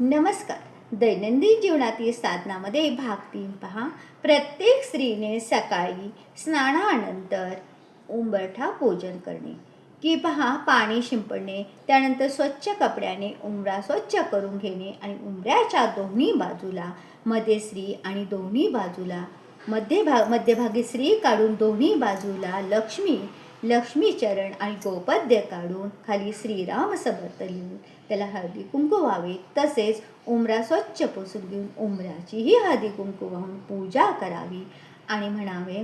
नमस्कार. दैनंदिन जीवनातील साधनामध्ये भाग तीन पहा. प्रत्येक स्त्रीने सकाळी स्नानानंतर उंबरठा पूजन करणे. की पहा पाणी शिंपडणे त्यानंतर स्वच्छ कपड्याने उंबरा स्वच्छ करून घेणे आणि उंबऱ्याच्या दोन्ही बाजूला मध्ये स्त्री आणि दोन्ही बाजूला मध्यभाग मध्यभागी स्त्री काढून दोन्ही बाजूला लक्ष्मी लक्ष्मीचरण आणि गोपद्य काढून खाली श्रीराम समर्थ लिहून त्याला हळदी कुंकू व्हावे. तसेच उमरा स्वच्छ पुसून घेऊन उमराचीही हळदी कुंकू वाहून पूजा करावी. आणि म्हणावे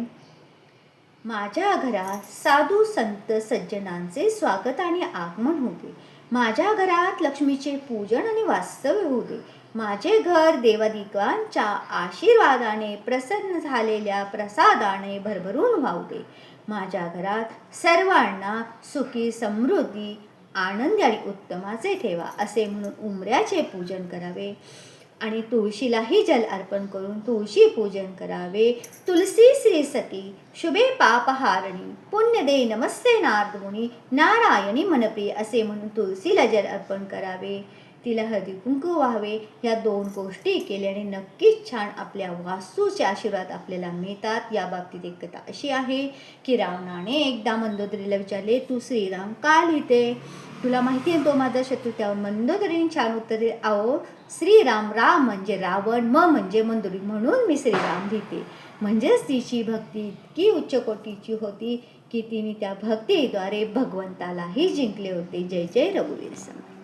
माझ्या घरात साधू संत सज्जनांचे स्वागत आणि आगमन होते. माझ्या घरात लक्ष्मीचे पूजन आणि वास्तव्य होते. माझे घर देवादिकांच्या आशीर्वादाने प्रसन्न झालेल्या प्रसादाने भरभरून वाहू दे माझ्या घरात सर्वांना सुखी समृद्धी आनंदी आणि उत्तमाचे ठेवा असे म्हणून उमऱ्याचे पूजन करावे. आणि तुळशीलाही जल अर्पण करून तुळशी पूजन करावे. तुलसी श्री सती शुभे पापहारणी पुण्य दे नमस्ते नारदमुनी नारायणी मनप्रिय असे म्हणून तुळशीला जल अर्पण करावे. तिला हळदी कुंकू व्हावे या दोन गोष्टी केल्याने नक्कीच छान आपल्या वासूचे आशीर्वाद आपल्याला मिळतात. या बाबतीत एक कथा अशी आहे की रावणाने एकदा मंदोदरीला विचारले तू श्रीराम का लिहिते? तुला माहिती आहे तो माझा शत्रू त्यावर मंदोदरीने छान उत्तर दिले. अहो श्रीराम राम म्हणजे रावण म म्हणजे मंदोरी म्हणून मी श्रीराम लिहिते. म्हणजेच तिची भक्ती इतकी उच्च कोटीची होती की तिने त्या भक्तीद्वारे भगवंतालाही जिंकले होते. जय जय रघुवीर समर्थ